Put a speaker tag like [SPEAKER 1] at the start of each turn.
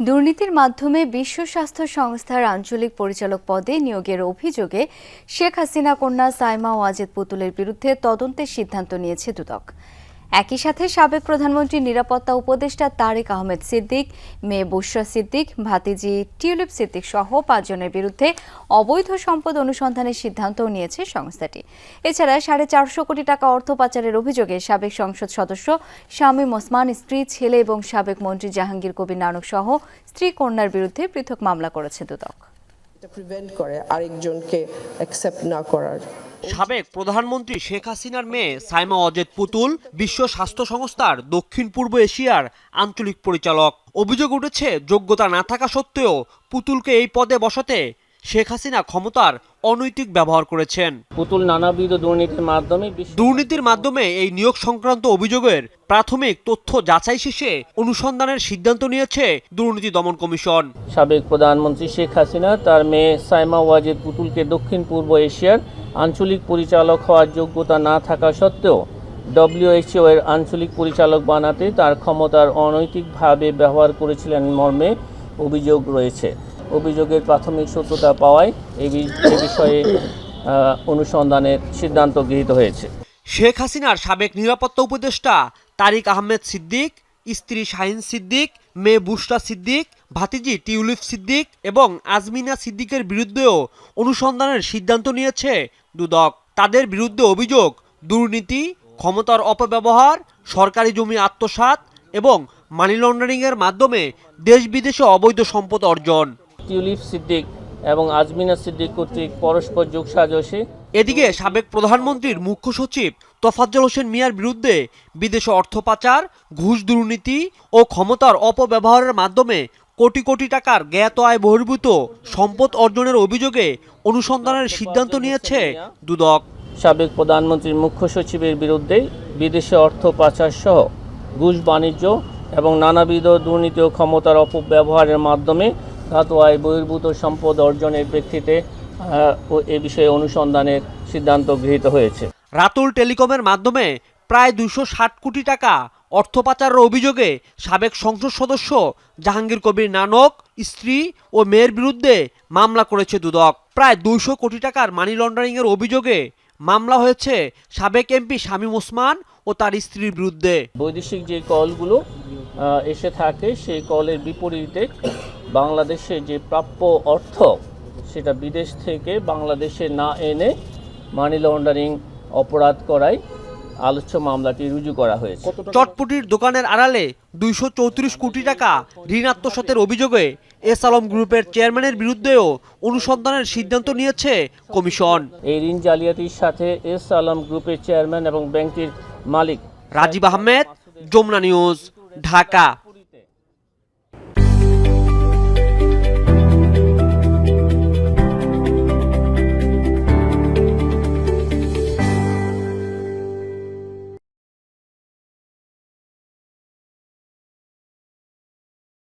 [SPEAKER 1] দুর্নীতির মাধ্যমে বিশ্ব স্বাস্থ্য সংস্থার আঞ্চলিক পরিচালক পদে নিয়োগের অভিযোগে শেখ হাসিনা কন্যা সাইমা ওয়াজেদ পুতুলের বিরুদ্ধে তদন্তের সিদ্ধান্ত নিয়েছে দুদক। একই সাথে সাবেক প্রধানমন্ত্রীর নিরাপত্তা উপদেষ্টা তারেক আহমেদ সিদ্দিক, মেয়ে বুশরা সিদ্দিক, ভাতিজি টিউলিপ সিদ্দিক সহ পাঁচজনের বিরুদ্ধে অবৈধ সম্পদ অনুসন্ধানের সিদ্ধান্তও নিয়েছে সংস্থাটি। এছাড়া সাড়ে চারশো কোটি টাকা অর্থ পাচারের অভিযোগে সাবেক সংসদ সদস্য শামীম ওসমান, স্ত্রী, ছেলে এবং সাবেক মন্ত্রী জাহাঙ্গীর কবির নানক সহ স্ত্রী কন্যার বিরুদ্ধে পৃথক মামলা করেছে দুদক।
[SPEAKER 2] প্রিভেন্ট করে, আরেকজনকে অ্যাকসেপ্ট না করার।
[SPEAKER 3] সাবেক প্রধানমন্ত্রী শেখ হাসিনার মেয়ে সাইমা অজেদ পুতুল বিশ্ব স্বাস্থ্য সংস্থার দক্ষিণ পূর্ব এশিয়ার আঞ্চলিক পরিচালক। অভিযোগ উঠেছে, যোগ্যতা না থাকা সত্ত্বেও পুতুলকে এই পদে বসাতে শেখ হাসিনা ক্ষমতার অনৈতিক ব্যবহার করেছেন।
[SPEAKER 4] পুতুল নানাবিধ দুর্নীতির মাধ্যমে
[SPEAKER 3] দুর্নীতির মাধ্যমে এই নিয়োগ সংক্রান্ত অভিযোগের প্রাথমিক তথ্য যাচাই শেষে অনুসন্ধানের সিদ্ধান্ত নিয়েছে দুর্নীতি দমন কমিশন।
[SPEAKER 4] সাবেক প্রধানমন্ত্রী শেখ হাসিনা তার মেয়ে সাইমা ওয়াজেদ পুতুলকে দক্ষিণ পূর্ব এশিয়ার আঞ্চলিক পরিচালক হওয়ার যোগ্যতা না থাকা সত্ত্বেও ডব্লিউএইচও এর আঞ্চলিক পরিচালক বানাতে তার ক্ষমতার অনৈতিকভাবে ব্যবহার করেছিলেন মর্মে অভিযোগ রয়েছে। অভিযোগের প্রাথমিক সত্যতা পাওয়ায় এই বিষয়ে অনুসন্ধানের সিদ্ধান্ত গৃহীত হয়েছে।
[SPEAKER 3] শেখ হাসিনার সাবেক নিরাপত্তা উপদেষ্টা তারিক আহমেদ সিদ্দিক, স্ত্রী শাহিন সিদ্দিক, মেয়ে বুশরা সিদ্দিক, ভাতিজি টিউলিপ সিদ্দিক এবং আজমিনা সিদ্দিকের বিরুদ্ধেও অনুসন্ধানের সিদ্ধান্ত নিয়েছে দুদক। তাদের বিরুদ্ধে অভিযোগ, দুর্নীতি, ক্ষমতার অপব্যবহার, সরকারি জমি আত্মসাৎ এবং মানি লন্ডারিংয়ের মাধ্যমে দেশ বিদেশে অবৈধ সম্পদ অর্জন।
[SPEAKER 4] টিউলিপ সিদ্দিক এবং আজমিনা সিদ্দিক কর্তৃক পরস্পর যোগসাজশে
[SPEAKER 3] এদিকে সাবেক প্রধানমন্ত্রীর মুখ্য সচিব তোফাজ্জল হোসেন মিয়ার বিরুদ্ধে বিদেশে অর্থ পাচার ঘুষ দুর্নীতি ও ক্ষমতার অপব্যবহারের মাধ্যমে কোটি কোটি টাকার জ্ঞাত আয় বহির্ভূত সম্পদ অর্জনের অভিযোগে অনুসন্ধানের সিদ্ধান্ত নিয়েছে দুদক।
[SPEAKER 4] সাবেক প্রধানমন্ত্রীর মুখ্য সচিবের বিরুদ্ধে বিদেশে অর্থ পাচার সহ ঘুষ বাণিজ্য এবং নানাবিধ দুর্নীতি ও ক্ষমতার অপব্যবহারের মাধ্যমে ধাতু আয় বহির্ভূত সম্পদ অর্জনের প্রেক্ষিতে ও এ বিষয়ে অনুসন্ধানের সিদ্ধান্ত গৃহীত হয়েছে।
[SPEAKER 3] রাতুল টেলিকমের মাধ্যমে প্রায় দুশো ষাট কোটি টাকা অর্থ পাচারের অভিযোগে সাবেক সংসদ সদস্য জাহাঙ্গীর কবির নানক স্ত্রী ও মেয়ের বিরুদ্ধে মামলা করেছে দুদক। প্রায় দুইশো কোটি টাকার মানি লন্ডারিংয়ের অভিযোগে মামলা হয়েছে সাবেক এমপি শামীম ওসমান ও তার স্ত্রীর বিরুদ্ধে।
[SPEAKER 4] বৈদেশিক যে কলগুলো এসে থাকে সেই কলের বিপরীতে বাংলাদেশে যে প্রাপ্য অর্থ সেটা বিদেশ থেকে বাংলাদেশে না এনে মানি লন্ডারিং অপরাধ করায় আলোচ্য মামলাটি রুজু করা হয়েছে।
[SPEAKER 3] চটপটির দোকানের আড়ালে দুইশো চৌত্রিশ কোটি টাকা ঋণ আত্মসাতের অভিযোগে এস আলম গ্রুপের চেয়ারম্যানের বিরুদ্ধেও অনুসন্ধানের সিদ্ধান্ত নিয়েছে কমিশন।
[SPEAKER 4] এই ঋণ জালিয়াতির সাথে এস আলম গ্রুপের চেয়ারম্যান এবং ব্যাংকটির মালিক
[SPEAKER 3] রাজীব আহমেদ যমুনা নিউজ। ঢাকা।